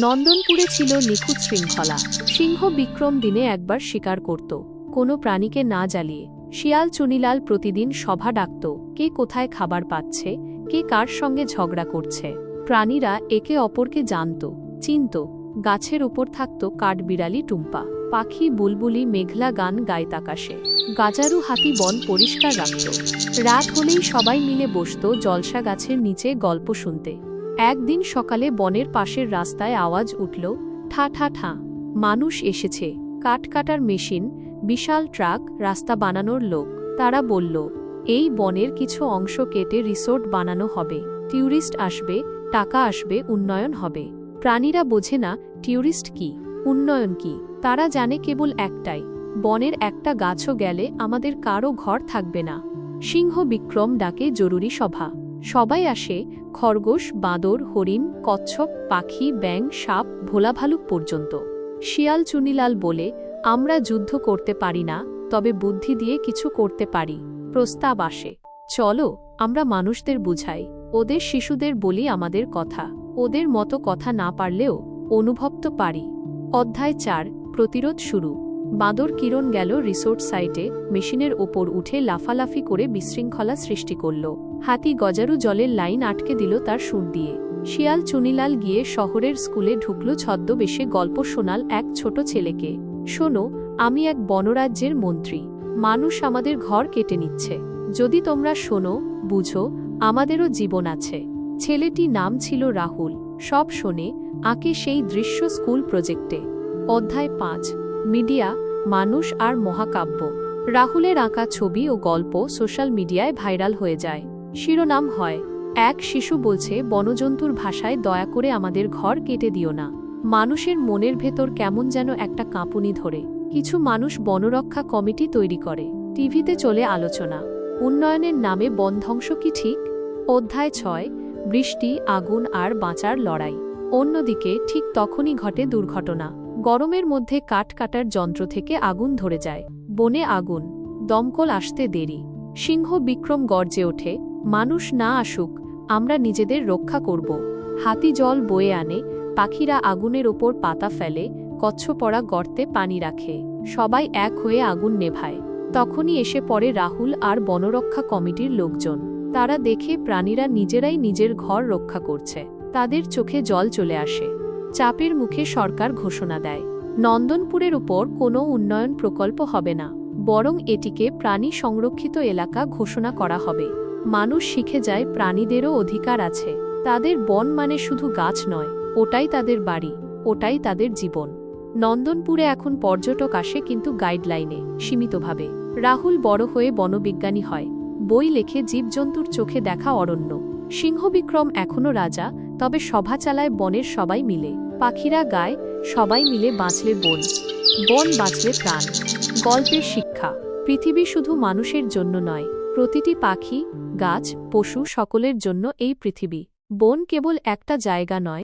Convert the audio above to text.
নন্দনপুরে ছিল নিখুঁত শৃঙ্খলা। সিংহ বিক্রম দিনে একবার শিকার করত। কোনো প্রাণীকে না জ্বালিয়ে শিয়াল চুনিলাল প্রতিদিন সভা ডাকত, কে কোথায় খাবার পাচ্ছে, কে কার সঙ্গে ঝগড়া করছে। প্রাণীরা একে অপরকে জানত, চিনত, গাছের উপর থাকত কাঠবিড়ালি টুম্পা, পাখি বুলবুলি মেঘলা গান গাইত আকাশে, গাজারু হাতি বন পরিষ্কার রাখত। রাত হলেই সবাই মিলে বসত জলসা গাছের নিচে গল্প শুনতে। একদিন সকালে বনের পাশের রাস্তায় আওয়াজ উঠল, ঠা ঠা ঠা, মানুষ এসেছে। কাঠ কাটার মেশিন, বিশাল ট্রাক, রাস্তা বানানোর লোক। তারা বলল, এই বনের কিছু অংশ কেটে রিসোর্ট বানানো হবে। ট্যুরিস্ট আসবে, টাকা আসবে, উন্নয়ন হবে। প্রাণীরা বোঝে না ট্যুরিস্ট কি, উন্নয়ন কি। তারা জানে কেবল একটাই, বনের একটা গাছও গেলে আমাদের কারও ঘর থাকবে না। সিংহ বিক্রম ডাকে জরুরি সভা। সবাই আসে খরগোশ, বাঁদর, হরিণ, কচ্ছপ, পাখি ব্যাং সাপ ভোলা ভালুক পর্যন্ত। শিয়াল চুনিলাল বলে, আমরা যুদ্ধ করতে পারি না, তবে বুদ্ধি দিয়ে কিছু করতে পারি। প্রস্তাব আসে। চলো, আমরা মানুষদের বুঝাই। ওদের শিশুদের বলি আমাদের কথা। ওদের মতো কথা না পারলেও অনুভব তো পারি। অধ্যায় চার, প্রতিরোধ শুরু। বাঁদর কিরণ গেল রিসোর্ট সাইটে, মেশিনের ওপর উঠে লাফালাফি করে বিশৃঙ্খলা সৃষ্টি করল। হাতি গজারু জলের লাইন আটকে দিল তার সুর দিয়ে। শিয়াল চুনিলাল গিয়ে শহরের স্কুলে ঢুকল ছদ্মবেশে গল্প শোনাল এক ছোট ছেলেকে। শোনো, আমি এক বনরাজ্যের মন্ত্রী। মানুষ আমাদের ঘর কেটে নিচ্ছে। যদি তোমরা শোনো, বুঝো, আমাদেরও জীবন আছে ছেলেটি নাম ছিল রাহুল। সব শোনে, আঁকে সেই দৃশ্য স্কুল প্রজেক্টে। অধ্যায় পাঁচ। মিডিয়া, মানুষ আর মহাকাব্য। রাহুলের আঁকা ছবি ও গল্প সোশ্যাল মিডিয়ায় ভাইরাল হয়ে যায়। শিরোনাম হয়, এক শিশু বলছে, বনজন্তুর ভাষায় দয়া করে আমাদের ঘর কেটে দিও না। মানুষের মনের ভেতর কেমন যেন একটা কাঁপুনি ধরে। কিছু মানুষ বনরক্ষা কমিটি তৈরি করে। টিভিতে চলে আলোচনা। উন্নয়নের নামে বন ধ্বংস কি ঠিক? অধ্যায় ছয়, বৃষ্টি, আগুন আর বাঁচার লড়াই। অন্যদিকে ঠিক তখনই ঘটে দুর্ঘটনা। গরমের মধ্যে কাঠ কাটার যন্ত্র থেকে আগুন ধরে যায়। বনে আগুন, দমকল আসতে দেরি। সিংহ বিক্রম গর্জে ওঠে, মানুষ না আসুক, আমরা নিজেদের রক্ষা করব। হাতি জল বয়ে আনে, পাখিরা আগুনের ওপর পাতা ফেলে কচ্ছপড়া গর্তে পানি রাখে। সবাই এক হয়ে আগুন নেভায়। তখনই এসে পড়ে রাহুল আর বনরক্ষা কমিটির লোকজন। তারা দেখে প্রাণীরা নিজেরাই নিজের ঘর রক্ষা করছে। তাদের চোখে জল চলে আসে। চাপের মুখে সরকার ঘোষণা দেয়। নন্দনপুরের উপর কোনো উন্নয়ন প্রকল্প হবে না, বরং এটিকে প্রাণী সংরক্ষিত এলাকা ঘোষণা করা হবে। মানুষ শিখে যায় প্রাণীদেরও অধিকার আছে, তাদের বন মানে শুধু গাছ নয়, ওটাই তাদের বাড়ি, ওটাই তাদের জীবন। নন্দনপুরে এখন পর্যটক আসে কিন্তু গাইডলাইনে, সীমিতভাবে। রাহুল বড় হয়ে বনবিজ্ঞানী হয়। বই লেখে জীবজন্তুর চোখে দেখা অরণ্য। সিংহবিক্রম এখনও রাজা তবে সভা চালায় বনের সবাই মিলে। পাখিরা গায়, সবাই মিলে বাঁচলে বন। বন বাঁচলে প্রাণ। গল্পের শিক্ষা। পৃথিবী শুধু মানুষের জন্য নয়, প্রতিটি পাখি, গাছ, পশু সকলের জন্য এই পৃথিবী। বন কেবল একটা জায়গা নয়